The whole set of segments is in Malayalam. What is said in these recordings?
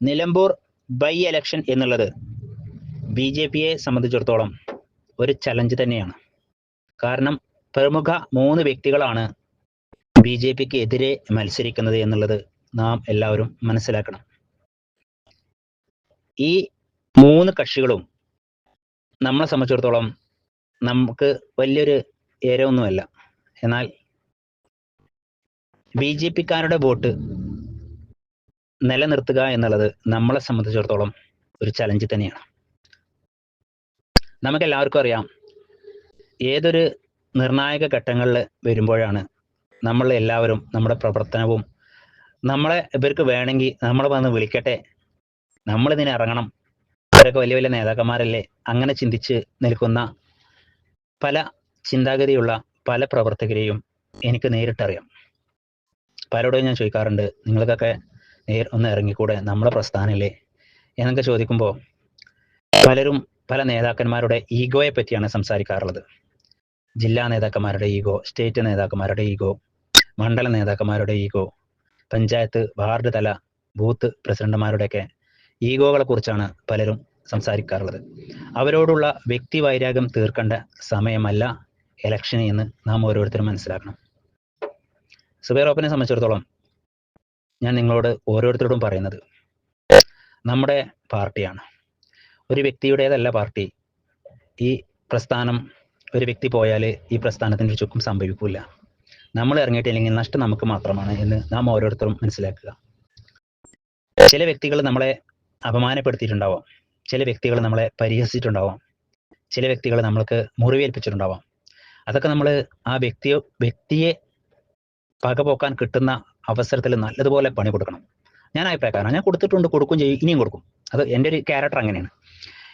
നിലമ്പൂർ ബൈ എലക്ഷൻ എന്നുള്ളത് ബി ജെ പിയെ സംബന്ധിച്ചിടത്തോളം ഒരു ചലഞ്ച് തന്നെയാണ്. കാരണം പ്രമുഖ മൂന്ന് വ്യക്തികളാണ് ബി ജെ പിക്ക് എതിരെ മത്സരിക്കുന്നത് എന്നുള്ളത് നാം എല്ലാവരും മനസ്സിലാക്കണം. ഈ മൂന്ന് കക്ഷികളും നമ്മളെ സംബന്ധിച്ചിടത്തോളം നമുക്ക് വലിയൊരു ഏരൊന്നുമല്ല എന്നാൽ ബി ജെ പിക്കാരുടെ വോട്ട് നിലനിർത്തുക എന്നുള്ളത് നമ്മളെ സംബന്ധിച്ചിടത്തോളം ഒരു ചലഞ്ച് തന്നെയാണ്. നമുക്ക് എല്ലാവർക്കും അറിയാം ഏതൊരു നിർണായക ഘട്ടങ്ങളിൽ വരുമ്പോഴാണ് നമ്മൾ എല്ലാവരും നമ്മുടെ പ്രവർത്തനവും നമ്മളെ ഇവർക്ക് വേണമെങ്കിൽ നമ്മൾ വന്ന് വിളിക്കട്ടെ നമ്മൾ ഇതിന് ഇറങ്ങണം. അവരൊക്കെ വലിയ വലിയ നേതാക്കന്മാരല്ലേ? അങ്ങനെ ചിന്തിച്ച് നിൽക്കുന്ന പല ചിന്താഗതിയുള്ള പല പ്രവർത്തകരെയും എനിക്ക് നേരിട്ടറിയാം. പലരോടും ഞാൻ ചോദിക്കാറുണ്ട് നിങ്ങൾക്കൊക്കെ ഒന്ന് ഇറങ്ങിക്കൂടെ നമ്മുടെ പ്രസ്ഥാനല്ലേ? എന്നൊക്കെ ചോദിക്കുമ്പോൾ പലരും പല നേതാക്കന്മാരുടെ ഈഗോയെ പറ്റിയാണ് സംസാരിക്കാറുള്ളത്. ജില്ലാ നേതാക്കന്മാരുടെ ഈഗോ സ്റ്റേറ്റ് നേതാക്കന്മാരുടെ ഈഗോ മണ്ഡല നേതാക്കന്മാരുടെ ഈഗോ പഞ്ചായത്ത് വാർഡ് തല ബൂത്ത് പ്രസിഡന്റുമാരുടെയൊക്കെ ഈഗോകളെ കുറിച്ചാണ് പലരും സംസാരിക്കാറുള്ളത്. അവരോടുള്ള വ്യക്തി വൈരാഗ്യം തീർക്കേണ്ട സമയമല്ല ഇലക്ഷൻ എന്ന് നാം ഓരോരുത്തരും മനസ്സിലാക്കണം. സുബൈറോപ്പിനെ സംബന്ധിച്ചിടത്തോളം ഞാൻ നിങ്ങളോട് ഓരോരുത്തരോടും പറയുന്നത് നമ്മുടെ പാർട്ടിയാണ്. ഒരു വ്യക്തിയുടേതല്ല പാർട്ടി. ഈ പ്രസ്ഥാനം ഒരു വ്യക്തി പോയാൽ ഈ പ്രസ്ഥാനത്തിന് ഒരു ചുക്കും സംഭവിക്കില്ല നമ്മൾ ഇറങ്ങിയിട്ടില്ലെങ്കിൽ നഷ്ടം നമുക്ക് മാത്രമാണ് എന്ന് നാം ഓരോരുത്തരും മനസ്സിലാക്കുക. ചില വ്യക്തികൾ നമ്മളെ അപമാനപ്പെടുത്തിയിട്ടുണ്ടാവാം. ചില വ്യക്തികൾ നമ്മളെ പരിഹസിച്ചിട്ടുണ്ടാവാം. ചില വ്യക്തികൾ നമ്മൾക്ക് മുറിവേൽപ്പിച്ചിട്ടുണ്ടാവാം. അതൊക്കെ നമ്മൾ ആ വ്യക്തിയെ വ്യക്തിയെ പകപോക്കാൻ കിട്ടുന്ന അവസരത്തിൽ നല്ലതുപോലെ പണി കൊടുക്കണം. ഞാൻ അഭിപ്രായക്കാരനാണ് ഞാൻ കൊടുത്തിട്ടുണ്ട് കൊടുക്കും ചെയ്യും ഇനിയും കൊടുക്കും. അത് എന്റെ ഒരു ക്യാരക്ടർ അങ്ങനെയാണ്.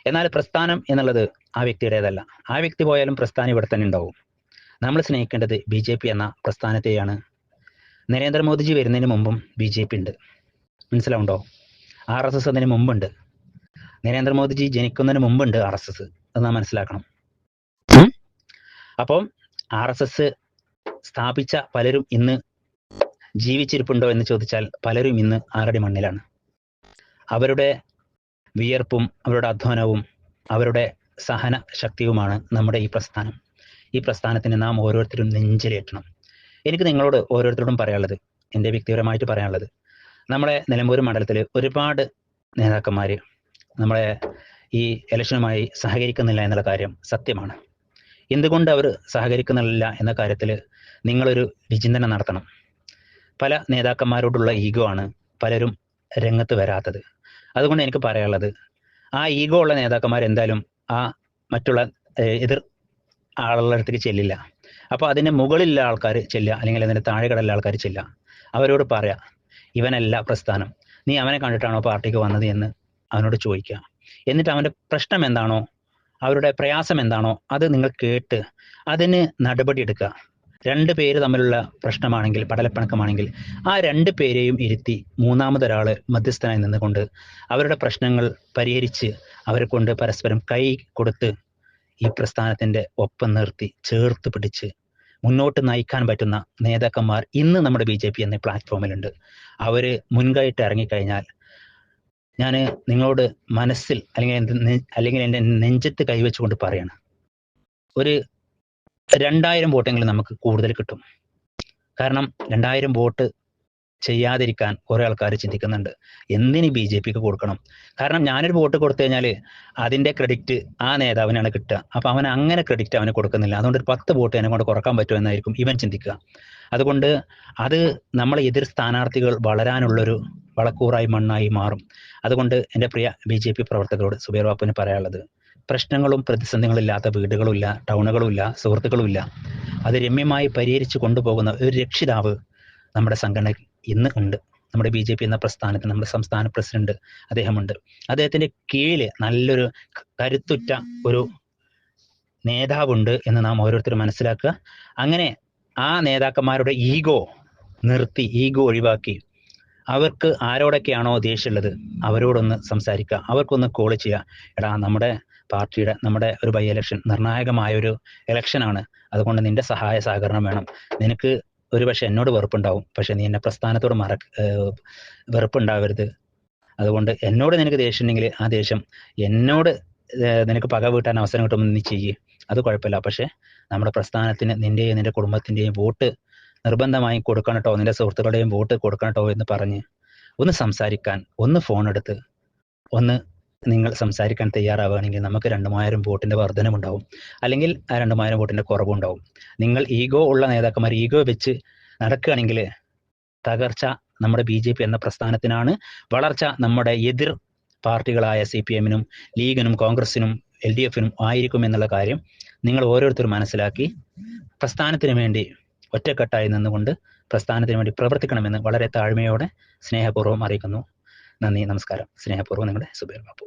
എന്നാൽ പ്രസ്ഥാനം എന്നുള്ളത് ആ വ്യക്തിയുടേതല്ല. ആ വ്യക്തി പോയാലും പ്രസ്ഥാനം ഇവിടെ തന്നെ ഉണ്ടാവും. നമ്മൾ സ്നേഹിക്കേണ്ടത് ബി ജെ പി എന്ന പ്രസ്ഥാനത്തെയാണ്. നരേന്ദ്രമോദിജി വരുന്നതിന് മുമ്പും ബി ജെ പി ഉണ്ട്. മനസ്സിലാവുണ്ടോ? ആർ എസ് എസ് അതിന് മുമ്പുണ്ട്. നരേന്ദ്രമോദിജി ജനിക്കുന്നതിന് മുമ്പുണ്ട് ആർ എസ് എസ്. അത് നാം മനസ്സിലാക്കണം? അപ്പം ആർ എസ് എസ് സ്ഥാപിച്ച പലരും ഇന്ന് ജീവിച്ചിരിപ്പുണ്ടോ എന്ന് ചോദിച്ചാൽ പലരും ഇന്ന് ആരുടെ മണ്ണിലാണ്? അവരുടെ വിയർപ്പും അവരുടെ അധ്വാനവും അവരുടെ സഹന ശക്തിയുമാണ് നമ്മുടെ ഈ പ്രസ്ഥാനം. ഈ പ്രസ്ഥാനത്തിന് നാം ഓരോരുത്തരും നെഞ്ചിലേറ്റണം. എനിക്ക് നിങ്ങളോട് ഓരോരുത്തരോടും പറയാനുള്ളത് എന്റെ വ്യക്തിപരമായിട്ട് പറയാനുള്ളത് നമ്മുടെ നിലമ്പൂർ മണ്ഡലത്തിൽ ഒരുപാട് നേതാക്കന്മാർ നമ്മളെ ഈ ഇലക്ഷനുമായി സഹകരിക്കുന്നില്ല എന്നുള്ള കാര്യം സത്യമാണ്. എന്തുകൊണ്ട് അവർ സഹകരിക്കുന്നില്ല എന്ന കാര്യത്തിൽ നിങ്ങളൊരു വിചിന്തനം നടത്തണം. പല നേതാക്കന്മാരോടുള്ള ഈഗോ ആണ് പലരും രംഗത്ത് വരാത്തത്. അതുകൊണ്ട് എനിക്ക് പറയാനുള്ളത് ആ ഈഗോ ഉള്ള നേതാക്കന്മാർ എന്തായാലും ആ മറ്റുള്ള എതിർ ആളുകളുടെ അടുത്തേക്ക് ചെല്ലില്ല. അപ്പോൾ അതിന്റെ മുകളിലുള്ള ആൾക്കാർ ചെല്ലുക അല്ലെങ്കിൽ അതിന്റെ താഴെ കടലുള്ള ആൾക്കാർ ചെല്ലുക. അവരോട് പറയാ ഇവനല്ല പ്രസ്ഥാനം. നീ അവനെ കണ്ടിട്ടാണോ പാർട്ടിക്ക് വന്നത് എന്ന് അവനോട് ചോദിക്കുക. എന്നിട്ട് അവന്റെ പ്രശ്നം എന്താണോ അവരുടെ പ്രയാസം എന്താണോ അത് നിങ്ങൾ കേട്ട് അതിന് നടപടി എടുക്കുക. രണ്ട് പേര് തമ്മിലുള്ള പ്രശ്നമാണെങ്കിൽ പടലപ്പിണക്കമാണെങ്കിൽ ആ രണ്ട് പേരെയും ഇരുത്തി മൂന്നാമതൊരാൾ മധ്യസ്ഥനായി നിന്നുകൊണ്ട് അവരുടെ പ്രശ്നങ്ങൾ പരിഹരിച്ച് അവരെ കൊണ്ട് പരസ്പരം കൈ കൊടുത്ത് ഈ പ്രസ്ഥാനത്തിന്റെ ഒപ്പം നിർത്തി ചേർത്ത് പിടിച്ച് മുന്നോട്ട് നയിക്കാൻ പറ്റുന്ന നേതാക്കന്മാർ ഇന്ന് നമ്മുടെ ബി ജെ പി എന്ന പ്ലാറ്റ്ഫോമിലുണ്ട്. അവർ മുൻകൈയിട്ട് ഇറങ്ങിക്കഴിഞ്ഞാൽ ഞാൻ നിങ്ങളോട് മനസ്സിൽ അല്ലെങ്കിൽ അല്ലെങ്കിൽ എന്റെ നെഞ്ചത്ത് കൈവച്ചുകൊണ്ട് പറയാണ്. ഒരു രണ്ടായിരം വോട്ടെങ്കിലും നമുക്ക് കൂടുതൽ കിട്ടും. കാരണം രണ്ടായിരം വോട്ട് ചെയ്യാതിരിക്കാൻ കുറെ ആൾക്കാർ ചിന്തിക്കുന്നുണ്ട്. എന്തിന് ബി ജെ പിക്ക് കൊടുക്കണം? കാരണം ഞാനൊരു വോട്ട് കൊടുത്തു കഴിഞ്ഞാൽ അതിന്റെ ക്രെഡിറ്റ് ആ നേതാവിനാണ് കിട്ടുക. അപ്പൊ അവൻ അങ്ങനെ ക്രെഡിറ്റ് അവന് കൊടുക്കുന്നില്ല. അതുകൊണ്ട് ഒരു പത്ത് വോട്ട് എന്നെ കൊണ്ട് കുറയ്ക്കാൻ പറ്റുമെന്നായിരിക്കും ഇവൻ ചിന്തിക്കുക. അതുകൊണ്ട് അത് നമ്മളെ എതിർ സ്ഥാനാർത്ഥികൾ വളരാനുള്ളൊരു വളക്കൂറായി മണ്ണായി മാറും. അതുകൊണ്ട് എന്റെ പ്രിയ ബി ജെ പി പ്രവർത്തകരോട് സുബൈർ ബാപ്പുവിന് പറയാനുള്ളത് പ്രശ്നങ്ങളും പ്രതിസന്ധികളില്ലാത്ത ഇല്ലാത്ത വീടുകളും ഇല്ല ടൗണുകളും ഇല്ല സുഹൃത്തുക്കളും ഇല്ല അത് രമ്യമായി പരിഹരിച്ചു കൊണ്ടുപോകുന്ന ഒരു രക്ഷിതാവ് നമ്മുടെ സംഘടന ഇന്ന് ഉണ്ട്. നമ്മുടെ ബി ജെ പി എന്ന പ്രസ്ഥാനത്തിന് നമ്മുടെ സംസ്ഥാന പ്രസിഡന്റ് അദ്ദേഹമുണ്ട്. അദ്ദേഹത്തിന്റെ കീഴിൽ നല്ലൊരു കരുത്തുറ്റ ഒരു നേതാവുണ്ട് എന്ന് നാം ഓരോരുത്തരും മനസ്സിലാക്കുക. അങ്ങനെ ആ നേതാക്കന്മാരുടെ ഈഗോ നിർത്തി ഈഗോ ഒഴിവാക്കി അവർക്ക് ആരോടൊക്കെയാണോ ദേഷ്യമുള്ളത് അവരോടൊന്ന് സംസാരിക്കുക. അവർക്കൊന്ന് കോൾ ചെയ്യുക. എടാ നമ്മുടെ പാർട്ടിയുടെ നമ്മുടെ ഒരു ബൈ ഇലക്ഷൻ നിർണായകമായ ഒരു ഇലക്ഷനാണ് അതുകൊണ്ട് നിന്റെ സഹായ സഹകരണം വേണം. നിനക്ക് ഒരു പക്ഷെ എന്നോട് വെറുപ്പുണ്ടാവും. പക്ഷെ നീ എന്നെ പ്രസ്ഥാനത്തോട് മറ വെറുപ്പുണ്ടാവരുത്. അതുകൊണ്ട് എന്നോട് നിനക്ക് ദേഷ്യം ഉണ്ടെങ്കിൽ ആ ദേഷ്യം എന്നോട് നിനക്ക് പക വീട്ടാൻ അവസരം കിട്ടുമ്പോൾ നീ ചെയ്യ്. അത് കുഴപ്പമില്ല. പക്ഷെ നമ്മുടെ പ്രസ്ഥാനത്തിന് നിന്റെയും നിന്റെ കുടുംബത്തിന്റെയും വോട്ട് നിർബന്ധമായും കൊടുക്കണം കേട്ടോ നിന്റെ സുഹൃത്തുക്കളുടെയും വോട്ട് കൊടുക്കണം കേട്ടോ എന്ന് പറഞ്ഞ് ഒന്ന് സംസാരിക്കാൻ ഒന്ന് ഫോൺ എടുത്ത് ഒന്ന് നിങ്ങൾ സംസാരിക്കാൻ തയ്യാറാവുകയാണെങ്കിൽ നമുക്ക് രണ്ട് മൂവായിരം വോട്ടിന്റെ വർധനമുണ്ടാവും. അല്ലെങ്കിൽ ആ രണ്ട് മൂവായിരം വോട്ടിന്റെ കുറവുണ്ടാവും. നിങ്ങൾ ഈഗോ ഉള്ള നേതാക്കന്മാർ ഈഗോ വെച്ച് നടക്കുകയാണെങ്കിൽ തകർച്ച നമ്മുടെ ബി ജെ പി എന്ന പ്രസ്ഥാനത്തിനാണ്. വളർച്ച നമ്മുടെ എതിർ പാർട്ടികളായ സി പി എമ്മിനും ലീഗിനും കോൺഗ്രസിനും എൽ ഡി എഫിനും ആയിരിക്കും എന്നുള്ള കാര്യം നിങ്ങൾ ഓരോരുത്തരും മനസ്സിലാക്കി. പ്രസ്ഥാനത്തിന് വേണ്ടി ഒറ്റക്കെട്ടായി നിന്നുകൊണ്ട് പ്രസ്ഥാനത്തിന് വേണ്ടി പ്രവർത്തിക്കണമെന്ന് വളരെ താഴ്മയോടെ സ്നേഹപൂർവം അറിയിക്കുന്നു. നന്ദി നമസ്കാരം. സ്നേഹപൂർവം നിങ്ങളുടെ സുബീർ ബാബു